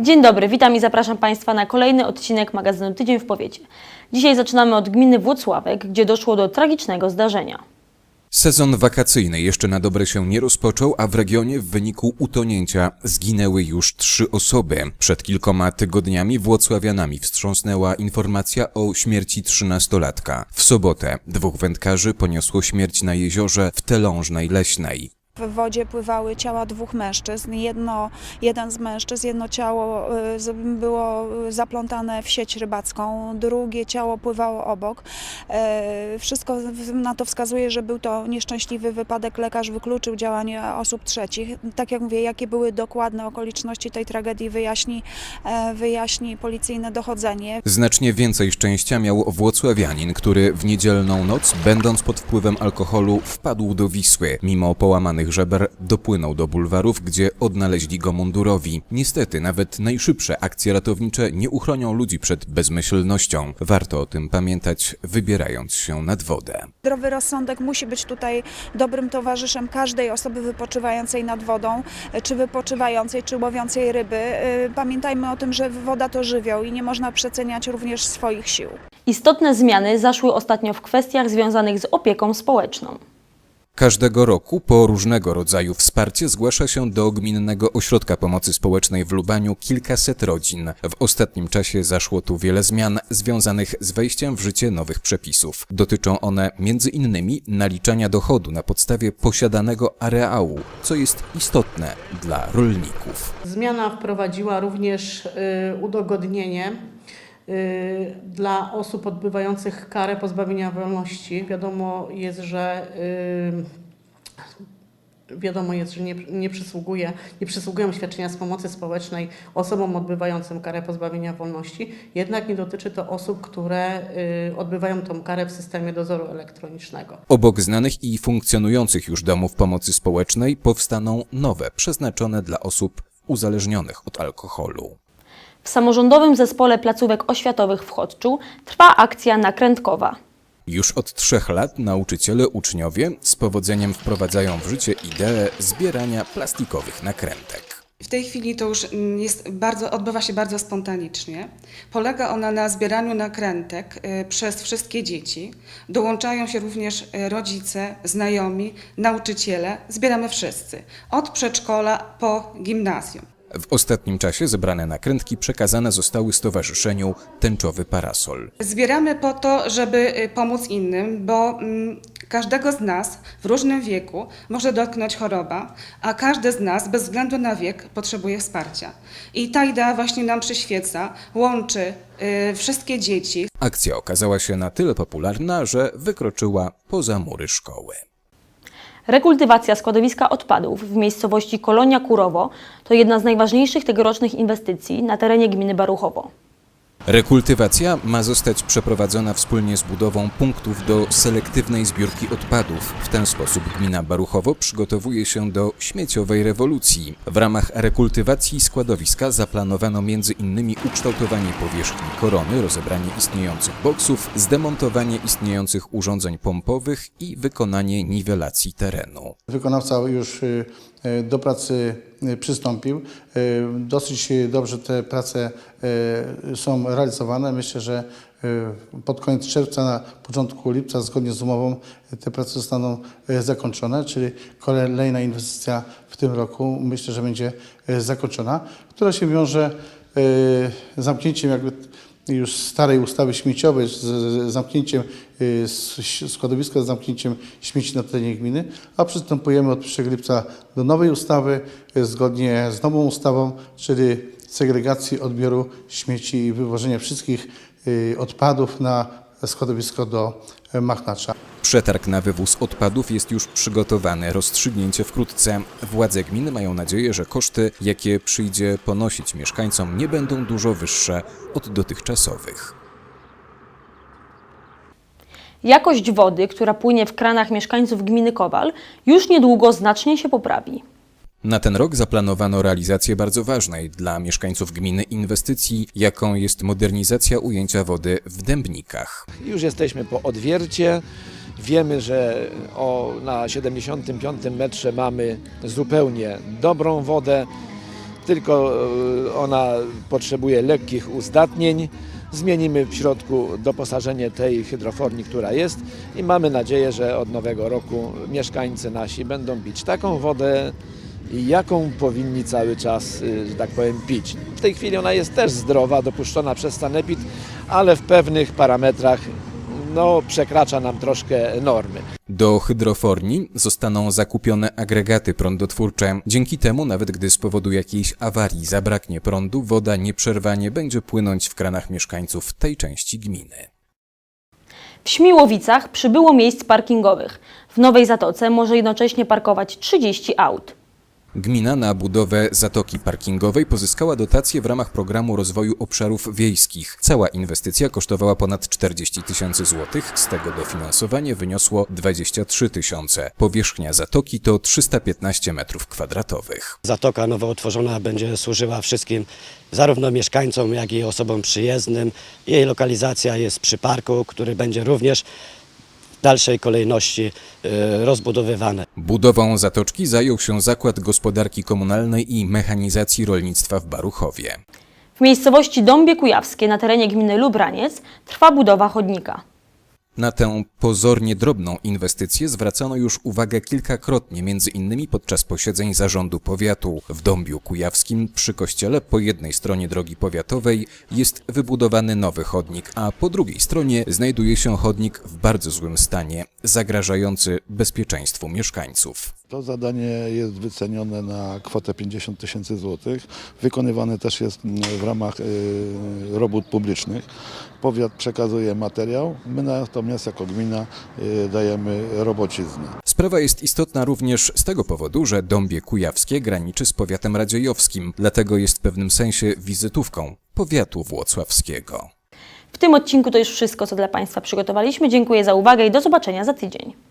Dzień dobry, witam i zapraszam Państwa na kolejny odcinek magazynu Tydzień w Powiecie. Dzisiaj zaczynamy od gminy Włocławek, gdzie doszło do tragicznego zdarzenia. Sezon wakacyjny jeszcze na dobre się nie rozpoczął, a w regionie w wyniku utonięcia zginęły już trzy osoby. Przed kilkoma tygodniami Włocławianami wstrząsnęła informacja o śmierci trzynastolatka. W sobotę dwóch wędkarzy poniosło śmierć na jeziorze w Telążnej Leśnej. W wodzie pływały ciała dwóch mężczyzn. Jedno, jeden z mężczyzn, jedno ciało y, było y, zaplątane w sieć rybacką, drugie ciało pływało obok. E, Wszystko na to wskazuje, że był to nieszczęśliwy wypadek. Lekarz wykluczył działanie osób trzecich. Tak jak mówię, jakie były dokładne okoliczności tej tragedii wyjaśni, e, wyjaśni policyjne dochodzenie. Znacznie więcej szczęścia miał włocławianin, który w niedzielną noc, będąc pod wpływem alkoholu, wpadł do Wisły. Mimo połamanych żeber dopłynął do bulwarów, gdzie odnaleźli go mundurowi. Niestety, nawet najszybsze akcje ratownicze nie uchronią ludzi przed bezmyślnością. Warto o tym pamiętać, wybierając się nad wodę. Zdrowy rozsądek musi być tutaj dobrym towarzyszem każdej osoby wypoczywającej nad wodą, e, czy wypoczywającej, czy łowiącej ryby. E, Pamiętajmy o tym, że woda to żywioł i nie można przeceniać również swoich sił. Istotne zmiany zaszły ostatnio w kwestiach związanych z opieką społeczną. Każdego roku po różnego rodzaju wsparcie zgłasza się do Gminnego Ośrodka Pomocy Społecznej w Lubaniu kilkaset rodzin. W ostatnim czasie zaszło tu wiele zmian związanych z wejściem w życie nowych przepisów. Dotyczą one innymi naliczania dochodu na podstawie posiadanego areału, co jest istotne dla rolników. Zmiana wprowadziła również y, udogodnienie dla osób odbywających karę pozbawienia wolności. Wiadomo jest, że y, wiadomo jest, że nie, nie, przysługuje, nie przysługują świadczenia z pomocy społecznej osobom odbywającym karę pozbawienia wolności, jednak nie dotyczy to osób, które y, odbywają tą karę w systemie dozoru elektronicznego. Obok znanych i funkcjonujących już domów pomocy społecznej powstaną nowe, przeznaczone dla osób uzależnionych od alkoholu. W samorządowym zespole placówek oświatowych w Chodczu trwa akcja nakrętkowa. Już od trzech lat nauczyciele, uczniowie z powodzeniem wprowadzają w życie ideę zbierania plastikowych nakrętek. W tej chwili to już mm, jest bardzo, odbywa się bardzo spontanicznie. Polega ona na zbieraniu nakrętek y, przez wszystkie dzieci. Dołączają się również y, rodzice, znajomi, nauczyciele. Zbieramy wszyscy, od przedszkola po gimnazjum. W ostatnim czasie zebrane nakrętki przekazane zostały Stowarzyszeniu Tęczowy Parasol. Zbieramy po to, żeby y, pomóc innym, bo mm, każdego z nas w różnym wieku może dotknąć choroba, a każdy z nas bez względu na wiek potrzebuje wsparcia. I ta idea właśnie nam przyświeca, łączy y, wszystkie dzieci, Akcja okazała się na tyle popularna, że wykroczyła poza mury szkoły. Rekultywacja składowiska odpadów w miejscowości Kolonia Kurowo to jedna z najważniejszych tegorocznych inwestycji na terenie gminy Baruchowo. Rekultywacja ma zostać przeprowadzona wspólnie z budową punktów do selektywnej zbiórki odpadów. W ten sposób gmina Baruchowo przygotowuje się do śmieciowej rewolucji. W ramach rekultywacji składowiska zaplanowano innymi ukształtowanie powierzchni korony, rozebranie istniejących boksów, zdemontowanie istniejących urządzeń pompowych i wykonanie niwelacji terenu. Wykonawca już y, do pracy y, przystąpił. Y, Dosyć dobrze te prace są realizowane. Myślę, że pod koniec czerwca, na początku lipca, zgodnie z umową, te prace zostaną zakończone, czyli kolejna inwestycja w tym roku myślę, że będzie zakończona, która się wiąże zamknięciem jakby już starej ustawy śmieciowej, z zamknięciem y, składowiska, z zamknięciem śmieci na terenie gminy, a przystępujemy od 1 lipca do nowej ustawy, y, zgodnie z nową ustawą, czyli segregacji odbioru śmieci i wywożenia wszystkich y, odpadów na składowisko do y, Machnacza. Przetarg na wywóz odpadów jest już przygotowany, rozstrzygnięcie wkrótce. Władze gminy mają nadzieję, że koszty, jakie przyjdzie ponosić mieszkańcom, nie będą dużo wyższe od dotychczasowych. Jakość wody, która płynie w kranach mieszkańców gminy Kowal, już niedługo znacznie się poprawi. Na ten rok zaplanowano realizację bardzo ważnej dla mieszkańców gminy inwestycji, jaką jest modernizacja ujęcia wody w Dębnikach. Już jesteśmy po odwiercie. Wiemy, że o, na 75 metrze mamy zupełnie dobrą wodę. tylko e, ona potrzebuje lekkich uzdatnień. Zmienimy w środku doposażenie tej hydroforni, która jest i mamy nadzieję, że od nowego roku mieszkańcy nasi będą pić taką wodę, jaką powinni cały czas, y, że tak powiem, pić. W tej chwili ona jest też zdrowa, dopuszczona przez sanepid, ale w pewnych parametrach no, przekracza nam troszkę normy. Do hydroforni zostaną zakupione agregaty prądotwórcze. Dzięki temu, nawet gdy z powodu jakiejś awarii zabraknie prądu, woda nieprzerwanie będzie płynąć w kranach mieszkańców tej części gminy. W Śmiłowicach przybyło miejsc parkingowych. W Nowej Zatoce może jednocześnie parkować 30 aut. Gmina na budowę zatoki parkingowej pozyskała dotacje w ramach programu rozwoju obszarów wiejskich. Cała inwestycja kosztowała ponad 40 tysięcy złotych, z tego dofinansowanie wyniosło 23 tysiące. Powierzchnia zatoki to 315 metrów kwadratowych. Zatoka nowo utworzona będzie służyła wszystkim, zarówno mieszkańcom, jak i osobom przyjezdnym. Jej lokalizacja jest przy parku, który będzie również dalszej kolejności e, rozbudowywany. Budową zatoczki zajął się Zakład Gospodarki Komunalnej i Mechanizacji Rolnictwa w Baruchowie. W miejscowości Dąbie Kujawskie na terenie gminy Lubraniec trwa budowa chodnika. Na tę pozornie drobną inwestycję zwracano już uwagę kilkakrotnie, między innymi podczas posiedzeń zarządu powiatu. W Dąbiu Kujawskim przy kościele po jednej stronie drogi powiatowej jest wybudowany nowy chodnik, a po drugiej stronie znajduje się chodnik w bardzo złym stanie, zagrażający bezpieczeństwu mieszkańców. To zadanie jest wycenione na kwotę 50 tysięcy złotych. Wykonywane też jest mm, w ramach y, robót publicznych. Powiat przekazuje materiał, my natomiast jako gmina y, dajemy robociznę. Sprawa jest istotna również z tego powodu, że Dąbie Kujawskie graniczy z powiatem radziejowskim, dlatego jest w pewnym sensie wizytówką powiatu włocławskiego. W tym odcinku to już wszystko, co dla Państwa przygotowaliśmy. Dziękuję za uwagę i do zobaczenia za tydzień.